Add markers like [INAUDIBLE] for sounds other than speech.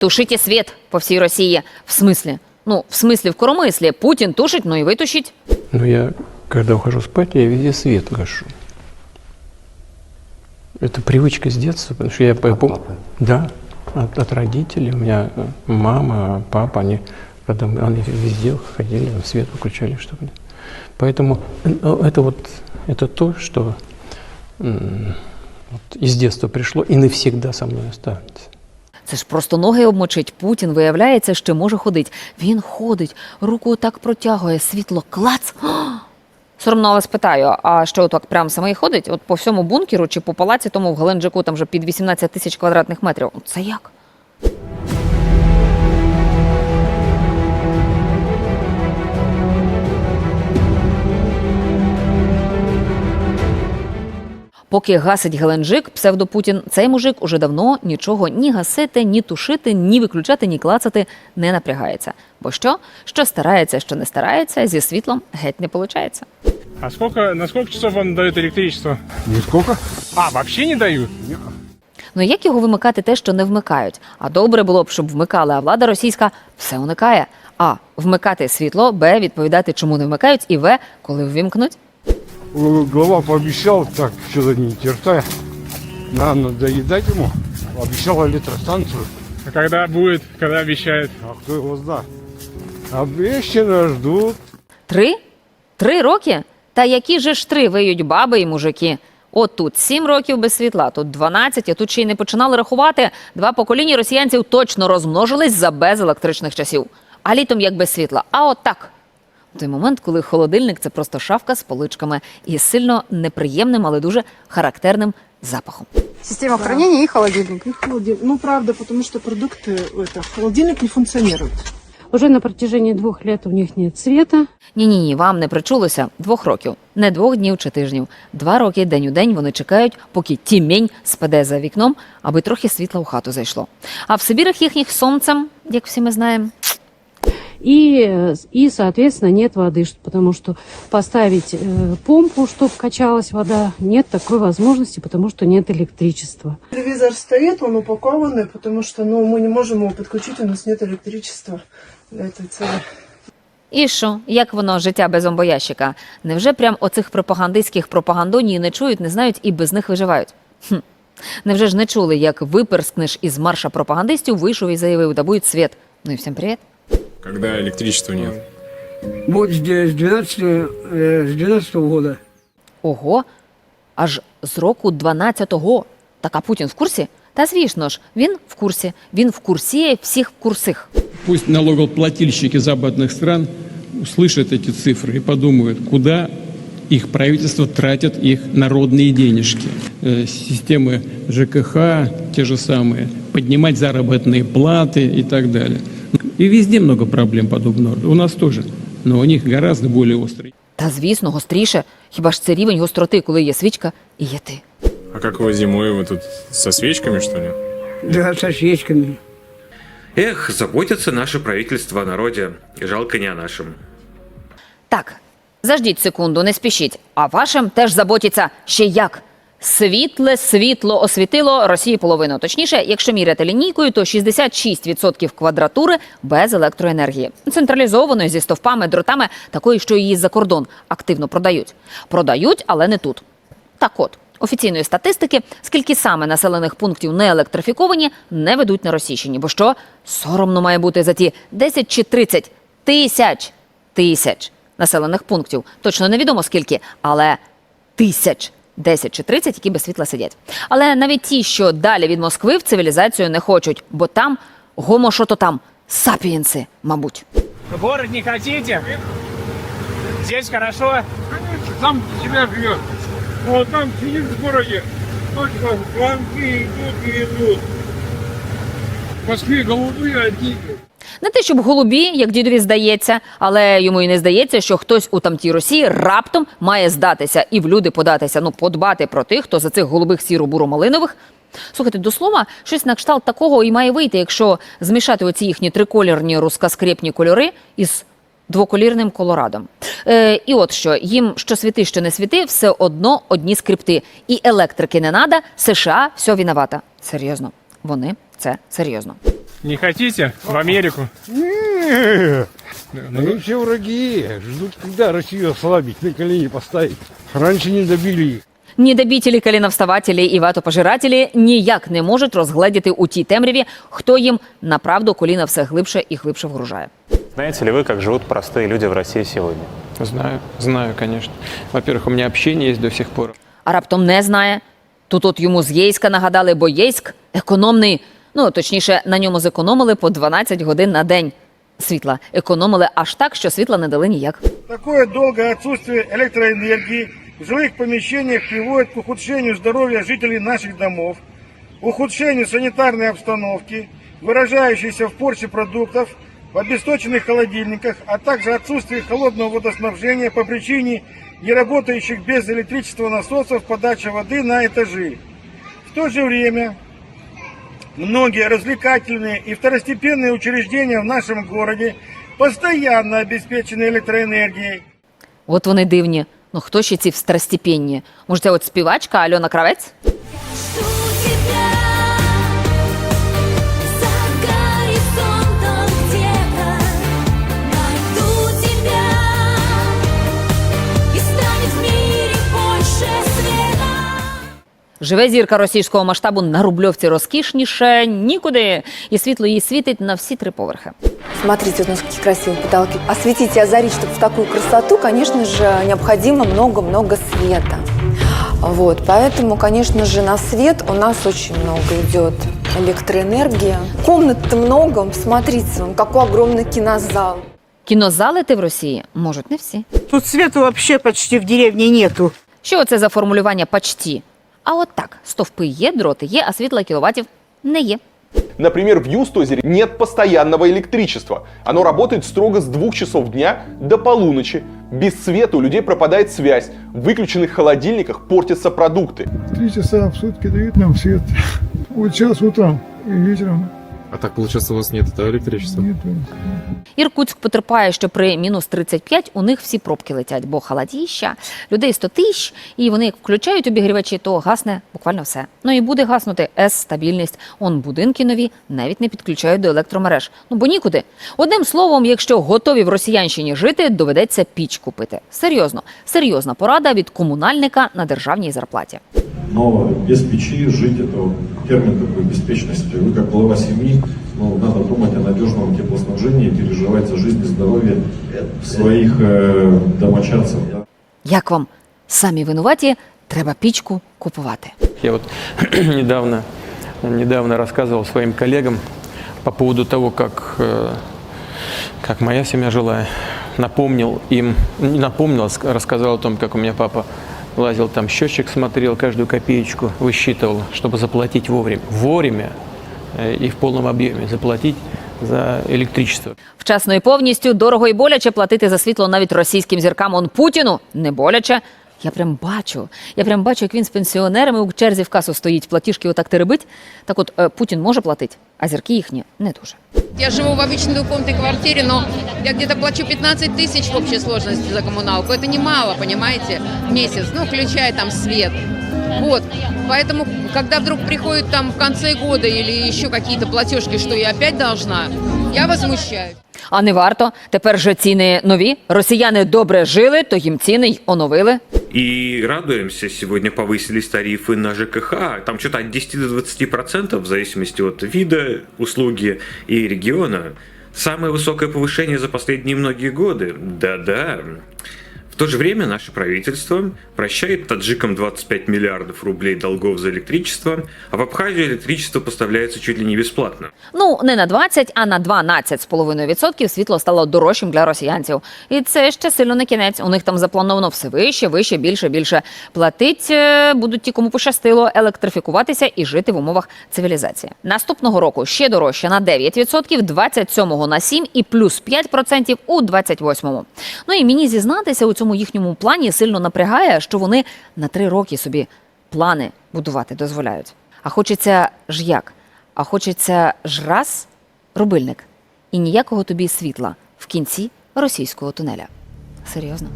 Тушите свет по всей России. В смысле? Ну, в смысле, в коромысле. Путин тушить, ну и тушить. Но я, когда ухожу спать, я везде свет гашу. Это привычка с детства, потому что я От пом- папы? Да, от, от родителей. У меня э, мама, папа, они, когда мы- они везде ходили, свет выключали, чтобы... Поэтому э, это вот это то, что вот из детства пришло и навсегда со мной останется. Це ж просто ноги обмочить. Путін, виявляється, ще може ходить. Він ходить, руку так протягує, світло клац. [GASPS] Соромно вас питаю, а що так прям саме і ходить? От по всьому бункеру чи по палаці тому в Геленджику там вже під 18 тисяч квадратних метрів. Це як? Поки гасить Геленджик, псевдопутін, цей мужик уже давно нічого ні гасити, ні тушити, ні виключати, ні клацати не напрягається. Бо що? Що старається, що не старається, зі світлом геть не виходить. А сколько, на сколько часов вам дают электричество? Нисколько? А, вообще не дают? Ну як його вимикати те, що не вмикають? А добре було б, щоб вмикали, а влада російська все уникає. А вмикати світло, Б відповідати, чому не вмикають, і В, коли ввімкнуть. Глава пообещал, так, что-то не терпая. Надо надоедать ему. Обещал электростанцию. А когда будет, когда обещает? А кто его знает? Обещано ждут. Три? Три роки? Та які же ж три виють баби і мужики? От тут сім років без світла, тут 12, а тут ще й не починали рахувати. Два покоління росіянців точно розмножились за без електричних часів. А літом як без світла. А от так. Той момент, коли холодильник це просто шафка з поличками і сильно неприємним, але дуже характерним запахом. Система хранения и холодильник. И холодильник. Ну, правда, потому что продукты, это, холодильник не функционирует. Уже на протяжении двух лет у них нет света. Ні, ні, ні, вам не причулося двох років, не двох днів чи тижнів. Два роки день у день вони чекають, поки тімень спаде за вікном, аби трохи світла у хату зайшло. А в Сибірах їхніх сонцем, як всі ми знаємо, И, э, и, соответственно, нет воды, ш- потому что поставить э, помпу, чтобы качалась вода, нет такой возможности, потому что нет электричества. Телевизор стоит, он упакованный, потому что ну, мы не можем его подключить, у нас нет электричества для этой цели. І що, як воно життя без зомбоящика? Невже прям оцих пропагандистських пропагандоній не чують, не знають і без них виживають? Хм. Невже ж не чули, як виперскнеш із марша пропагандистів, вийшов і заявив, да буде світ. Ну і всім привіт. когда электричества нет. Вот с де- с 12, э, с 12 года. Ого, аж з року 12-го. Так а Путін в курсі? Та звісно ж, він в курсі. Він в курсі всіх курсих. Пусть налогоплательщики западных стран услышат эти цифры и подумают, куда их правительство тратят их народные денежки. Э, Системы ЖКХ те же самые, поднимать заработные платы и так далее. И везде много проблем подобного. рода. У нас тоже, но у них гораздо более острые. Та звісно, гостріше. Хіба ж це рівень гостроти, коли є свічка і є ти? А как вы зимой, вы тут со свечками, что ли? Да, со свечками. Эх, заботится наше правительство о народе. И жалко не о нашем. Так, заждіть секунду, не спішіть. А вашим теж заботиться ще як. Світле світло освітило Росії половину. Точніше, якщо міряти лінійкою, то 66% квадратури без електроенергії. Централізованої зі стовпами, дротами, такої, що її за кордон активно продають. Продають, але не тут. Так от, офіційної статистики, скільки саме населених пунктів не електрифіковані, не ведуть на Російщині. Бо що соромно має бути за ті 10 чи 30 тисяч тисяч населених пунктів. Точно невідомо скільки, але тисяч. 10 чи 30, які без світла сидять. Але навіть ті, що далі від Москви в цивілізацію не хочуть, бо там гомо що то там сапієнси, мабуть. В город не хотите? Здесь хорошо? Сам себя живет. Вот там сидит в городе. Только звонки идут и идут. В Москве голубые одни. Не те, щоб голубі, як дідові здається, але йому і не здається, що хтось у тамтій Росії раптом має здатися і в люди податися, ну подбати про тих, хто за цих голубих сіро-буро-малинових. Слухайте, до слова, щось на кшталт такого і має вийти, якщо змішати оці їхні триколірні рускоскрепні кольори із двоколірним колорадом. Е, і от що їм що світи, що не світи, все одно одні скрипти. І електрики не надо, США все виновата. Серйозно, вони це серйозно. Не хотите? В Америку? Они все враги. Ждут, когда Россию ослабить, на колени поставить. Раньше не добили их. Недобітелі, каліновставателі і ватопожирателі ніяк не можуть розгледіти у тій темряві, хто їм направду коліна все глибше і глибше вгружає. Знаете ли вы, как живут простые люди в России сегодня? Знаю, знаю, конечно. Во-первых, у меня общение есть до сих пор. А раптом не знає. Тут от йому з Єйська нагадали, бо Єйськ економний. Ну, точніше, на ньому зекономили по 12 годин на день світла. Економили аж так, що світла не дали ніяк. Такое долгое отсутствие электроэнергии в жилых помещениях приводит к ухудшению здоровья жителей наших домов, ухудшению санитарной обстановки, выражающейся в порче продуктов, в обесточенных холодильниках, а также отсутствии холодного водоснабжения по причине неработающих без электричества насосов подачи воды на этажи. В то же время многие развлекательные и второстепенные учреждения в нашем городе постоянно обеспечены электроэнергией. От вони дивні. Ну хто ще ці второстепенні? Може, це от співачка Альона Кравець? Живе зірка російського масштабу на рубльовці розкішніше нікуди, і світло їй світить на всі три поверхи. Смотрите, вот у нас какие красивые потолки. Осветить и озарить, чтобы в такую красоту, конечно же, необходимо много-много света. Вот, поэтому, конечно же, на свет у нас очень много идет электроэнергия. Комнат-то много, смотрите, вон, какой огромный кинозал. Кінозалити в Росії можуть не всі. Тут света вообще почти в деревне нету. Що це за формулювання почті? А от так, стовпи є, дроти є, а світла кіловатів не є. Например, в Юстозере нет постоянного электричества. Оно работает строго с двух часов дня до полуночи. Без света у людей пропадает связь. В выключенных холодильниках портятся продукты. Три часа в сутки дают нам свет. Вот час утром и вечером А так, получается, у вас нет этого электричества? нет. Іркутськ потерпає, що при мінус 35 у них всі пробки летять, бо холодіща, людей 100 тисяч, і вони як включають обігрівачі, то гасне буквально все. Ну і буде гаснути С-стабільність. Он будинки нові навіть не підключають до електромереж. Ну бо нікуди. Одним словом, якщо готові в росіянщині жити, доведеться піч купити. Серйозно, серйозна порада від комунальника на державній зарплаті. Но без печи жить это термин такой беспечности. Вы как глава семьи, ну, надо думать о надежном теплоснабжении и переживать за жизнь и здоровье своих э, домочадцев. да. Як вам самі винуваті, треба пічку купувати. Я вот [CLEARS THROAT] недавно, недавно рассказывал своим коллегам по поводу того, как, э, как моя семья жила. Напомнил им, не напомнил, а ск- рассказал о том, как у меня папа лазил там, счетчик смотрел, каждую копеечку высчитывал, чтобы заплатить вовремя. Вовремя э, и в полном объеме заплатить за электричество. Вчасно і повністю дорого і боляче платити за світло навіть російським зіркам. Он Путіну не боляче. Я прям бачу. Я прям бачу, як він з пенсіонерами у черзі в касу стоїть, платіжки отак теребить. Так от е, Путін може платити, а зірки їхні не дуже. Я живу в обычной двухкомнатной квартире, но я где-то плачу 15 тысяч в общей сложности за коммуналку. Это немало, понимаете, в месяц, ну, включая там свет. Вот, поэтому, когда вдруг приходит там в конце года или еще какие-то платежки, что я опять должна, я возмущаюсь. А не варто. Тепер же ціни нові. Росіяни добре жили, то їм ціни й оновили. И радуемся, сегодня повысились тарифы на ЖКХ, там что-то от 10 до 20% в зависимости от вида услуги и региона. Самое высокое повышение за последние многие годы. Да-да. То же время наше правительство прощает таджикам 25 миллиардов рублей долгов за электричество, а в Абхазию электричество поставляется чуть ли не бесплатно. Ну, не на 20, а на 12,5% світло стало дорожчим для росіянців. І це ще сильно не кінець. У них там заплановано все вище, вище, більше, більше. Платить е, будуть ті, кому пощастило, електрифікуватися і жити в умовах цивілізації. Наступного року ще дорожче на 9%, 27-го на 7% і плюс 5% у 28-му. Ну і мені зізнатися у цьому їхньому плані сильно напрягає, що вони на три роки собі плани будувати дозволяють. А хочеться ж як? А хочеться ж раз рубильник і ніякого тобі світла в кінці російського тунеля. Серйозно.